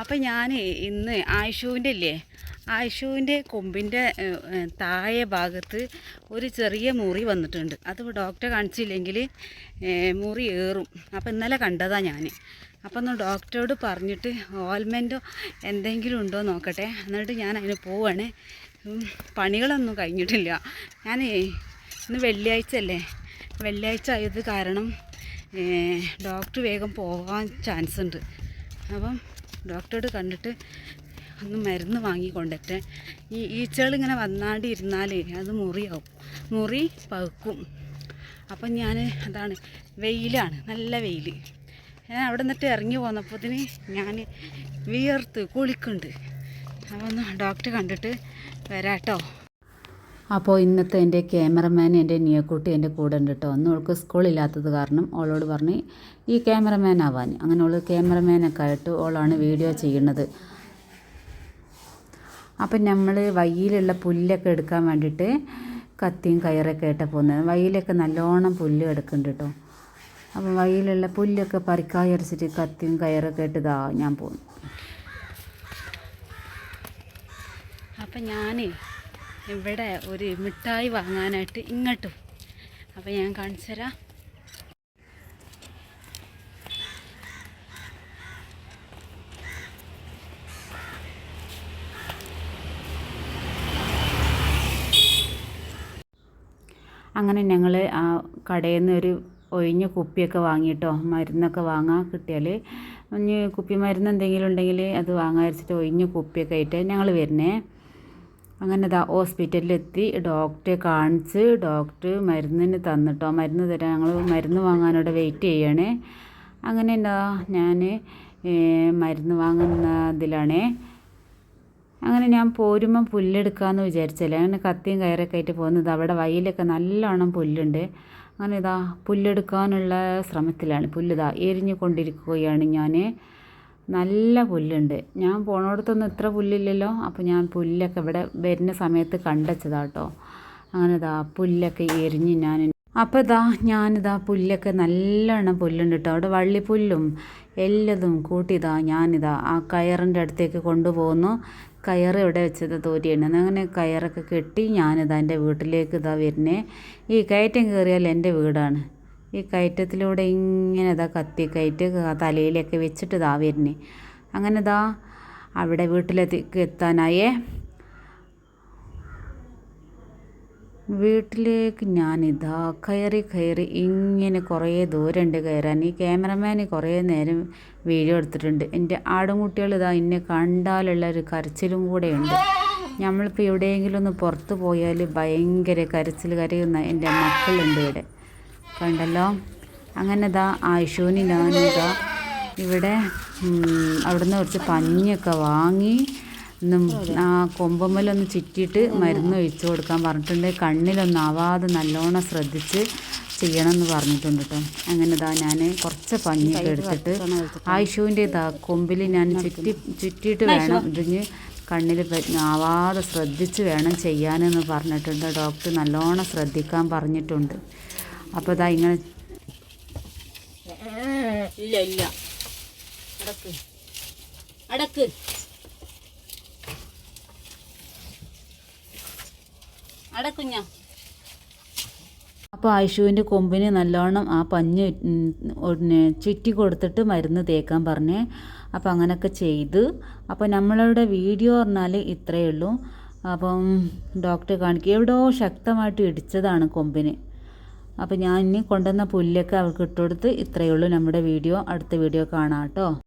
അപ്പം ഞാൻ ഇന്ന് ആയിഷുവിന്റെ ഇല്ലേ ആയിഷുവിന്റെ കൊമ്പിന്റെ താഴെ ഭാഗത്ത് ഒരു ചെറിയ മുറി വന്നിട്ടുണ്ട്. അത് ഡോക്ടറെ കാണിച്ചില്ലെങ്കിൽ മുറി ഏറും. അപ്പം ഇന്നലെ കണ്ടതാണ് ഞാൻ അപ്പം ഒന്ന് ഡോക്ടറോട് പറഞ്ഞിട്ട് ഓയിൽമെന്റോ എന്തെങ്കിലും ഉണ്ടോ നോക്കട്ടെ. എന്നിട്ട് ഞാൻ അതിന് പോവാണ്. പണികളൊന്നും കഴിഞ്ഞിട്ടില്ല. ഞാൻ ഇന്ന് വെള്ളിയാഴ്ച അല്ലേ വെള്ളിയാഴ്ച ആയത് കാരണം ഡോക്ടർ വേഗം പോകാൻ ചാൻസ് ഉണ്ട് അപ്പം ഡോക്ടറോട് കണ്ടിട്ട് ഒന്ന് മരുന്ന് വാങ്ങിക്കൊണ്ടിട്ട്. ഈ ഈച്ചകൾ ഇങ്ങനെ വന്നാണ്ട് ഇരുന്നാൽ അത് മുറിയാവും. മുറി പഴുക്കും. അപ്പം ഞാൻ അതാണ് വെയിലാണ് നല്ല വെയിൽ ഞാൻ അവിടെ നിന്നിട്ട് ഇറങ്ങി പോന്നപ്പോത്തിന് ഞാൻ വിയർത്ത് കുളിക്കുന്നുണ്ട്. അപ്പം ഒന്ന് ഡോക്ടറെ കണ്ടിട്ട് വരാട്ടോ. അപ്പോൾ ഇന്നത്തെ എന്റെ ക്യാമറമാൻ എന്റെ നിയക്കുട്ടി എന്റെ കൂടെ ഉണ്ട് കേട്ടോ അന്ന് അവൾക്ക് സ്കൂളില്ലാത്തത് കാരണം അവളോട് പറഞ്ഞ് ഈ ക്യാമറമാൻ ആവാൻ. അങ്ങനെ അവൾ ക്യാമറമാനൊക്കെ ആയിട്ട് ഓളാണ് വീഡിയോ ചെയ്യുന്നത്. അപ്പം നമ്മൾ വയ്യിലുള്ള പുല്ലൊക്കെ എടുക്കാൻ വേണ്ടിയിട്ട് കത്തിയും കയറൊക്കെ ആയിട്ട് പോകുന്നത്. വയ്യിലൊക്കെ നല്ലോണം പുല്ല് എടുക്കുന്നുണ്ട് കേട്ടോ അപ്പം വയ്യിലുള്ള പുല്ലൊക്കെ പറിക്കായി അരച്ചിട്ട് കത്തിയും കയറൊക്കെ ആയിട്ട് ഇതാ ഞാൻ പോകുന്നു അപ്പം ഞാൻ ഇവിടെ ഒരു മിഠായി വാങ്ങാനായിട്ട് ഇങ്ങോട്ടും അപ്പം ഞാൻ കാണിച്ചു തരാം. അങ്ങനെ ഞങ്ങൾ ആ കടയിൽ നിന്ന് ഒരു ഒഴിഞ്ഞ കുപ്പിയൊക്കെ വാങ്ങിയിട്ടോ മരുന്നൊക്കെ വാങ്ങാൻ കിട്ടിയാൽ കുപ്പി മരുന്ന് എന്തെങ്കിലും ഉണ്ടെങ്കിൽ അത് വാങ്ങാൻ വെച്ചിട്ട് ഒഴിഞ്ഞ കുപ്പിയൊക്കെ ആയിട്ട് ഞങ്ങൾ വരുന്നേ. അങ്ങനെ ഇതാ ഹോസ്പിറ്റലിലെത്തി. ഡോക്ടറെ കാണിച്ച് ഡോക്ടർ മരുന്നിന് തന്നിട്ടോ? മരുന്ന് തരാൻ ഞങ്ങൾ മരുന്ന് വാങ്ങാനോടെ വെയിറ്റ് ചെയ്യണേ. അങ്ങനെ എന്താ ഞാൻ മരുന്ന് വാങ്ങുന്ന ഇതിലാണേ. അങ്ങനെ ഞാൻ പോരുമ്പം പുല്ലെടുക്കാമെന്ന് വിചാരിച്ചല്ലേ? അങ്ങനെ കത്തിയും കയറൊക്കെ ആയിട്ട് പോകുന്നത് അവിടെ വയലൊക്കെ നല്ലോണം പുല്ലുണ്ട്. അങ്ങനെ ഇതാ പുല്ലെടുക്കാനുള്ള ശ്രമത്തിലാണ്. പുല്ലിതാ എരിഞ്ഞു കൊണ്ടിരിക്കുകയാണ് ഞാൻ നല്ല പുല്ലുണ്ട്. ഞാൻ പോണോടത്തൊന്നും ഇത്ര പുല്ലില്ലല്ലോ? അപ്പോൾ ഞാൻ പുല്ലൊക്കെ ഇവിടെ വരുന്ന സമയത്ത് കണ്ടച്ചതാട്ടോ അങ്ങനെ ഇതാ പുല്ലൊക്കെ എരിഞ്ഞ് ഞാൻ അപ്പോൾ ഇതാ ഞാനിതാ പുല്ലൊക്കെ നല്ലോണം പുല്ലുണ്ട് കേട്ടോ അവിടെ വള്ളിപ്പുല്ലും എല്ലതും കൂട്ടിയതാ ഞാനിതാ ആ കയറിന്റെ അടുത്തേക്ക് കൊണ്ടുപോകുന്നു കയറ് ഇവിടെ വെച്ചത് തോരിയാണ് അങ്ങനെ കയറൊക്കെ കെട്ടി ഞാനിതാ എന്റെ വീട്ടിലേക്ക് ഇതാ വരുന്നേ. ഈ കയറ്റം കയറിയാൽ എന്റെ വീടാണ്. ഈ കയറ്റത്തിലൂടെ ഇങ്ങനെ ഇതാ കത്തി കയറ്റ് തലയിലൊക്കെ വെച്ചിട്ട് ഇതാ വരുന്നത് അങ്ങനെ ഇതാ അവിടെ വീട്ടിലെത്തി എത്താനായേ. വീട്ടിലേക്ക് ഞാനിതാ കയറി കയറി ഇങ്ങനെ കുറേ ദൂരമുണ്ട് കയറാൻ. ഈ ക്യാമറമാൻ കുറേ നേരം വീഡിയോ എടുത്തിട്ടുണ്ട്. എന്റെ ആടുംകുട്ടികൾ ഇതാ എന്നെ കണ്ടാലുള്ള ഒരു കരച്ചിലും കൂടെയുണ്ട് നമ്മളിപ്പോൾ എവിടെയെങ്കിലും ഒന്ന് പുറത്ത് പോയാൽ ഭയങ്കര കരച്ചിൽ കരയുന്ന എന്റെ മക്കളുണ്ട് ഇവിടെ. കണ്ടല്ലോ. അങ്ങനെ ഇതാ ആയിഷൂനി ഞാനിതാ ഇവിടെ അവിടുന്ന് കുറച്ച് പഞ്ഞിയൊക്കെ വാങ്ങി ആ കൊമ്പമ്മലൊന്ന് ചുറ്റിയിട്ട് മരുന്ന് ഒഴിച്ചു കൊടുക്കാൻ പറഞ്ഞിട്ടുണ്ട്. കണ്ണിലൊന്നും ആവാതെ നല്ലോണം ശ്രദ്ധിച്ച് ചെയ്യണം എന്ന് പറഞ്ഞിട്ടുണ്ട് കേട്ടോ. അങ്ങനെ ഇതാ ഞാൻ കുറച്ച് പഞ്ഞൊക്കെ എടുത്തിട്ട് ആയിഷുവിന്റെ ഇതാ കൊമ്പിൽ ഞാൻ ചുറ്റി ചുറ്റിയിട്ട് വേണം ഇതിന് കണ്ണിൽ ആവാതെ ശ്രദ്ധിച്ച് വേണം ചെയ്യാനെന്ന് പറഞ്ഞിട്ടുണ്ട്. ഡോക്ടർ നല്ലോണം ശ്രദ്ധിക്കാൻ പറഞ്ഞിട്ടുണ്ട്. അപ്പോൾ ഇതാ ഇങ്ങനെ ഇല്ല ഇല്ല. അടക്ക്. അടക്ക്. അടക്കുഞ്ഞ അപ്പോൾ ആയിഷുവിന്റെ കൊമ്പിന് നല്ലോണം ആ പഞ്ഞ് ചുറ്റി കൊടുത്തിട്ട് മരുന്ന് തേക്കാൻ പറഞ്ഞേ. അപ്പോൾ അങ്ങനെയൊക്കെ ചെയ്ത്. അപ്പോൾ നമ്മളുടെ വീഡിയോ പറഞ്ഞാൽ ഇത്രയേ ഉള്ളൂ. അപ്പം ഡോക്ടറെ കാണിക്കുക എവിടെയോ ശക്തമായിട്ട് ഇടിച്ചതാണ് കൊമ്പിന്. അപ്പോൾ ഞാൻ ഇനി കൊണ്ടുവന്ന പുല്ലൊക്കെ അവൾക്ക് ഇട്ടുകൊടുത്ത് ഇത്രയേ ഉള്ളൂ നമ്മുടെ വീഡിയോ. അടുത്ത വീഡിയോ കാണാം കേട്ടോ.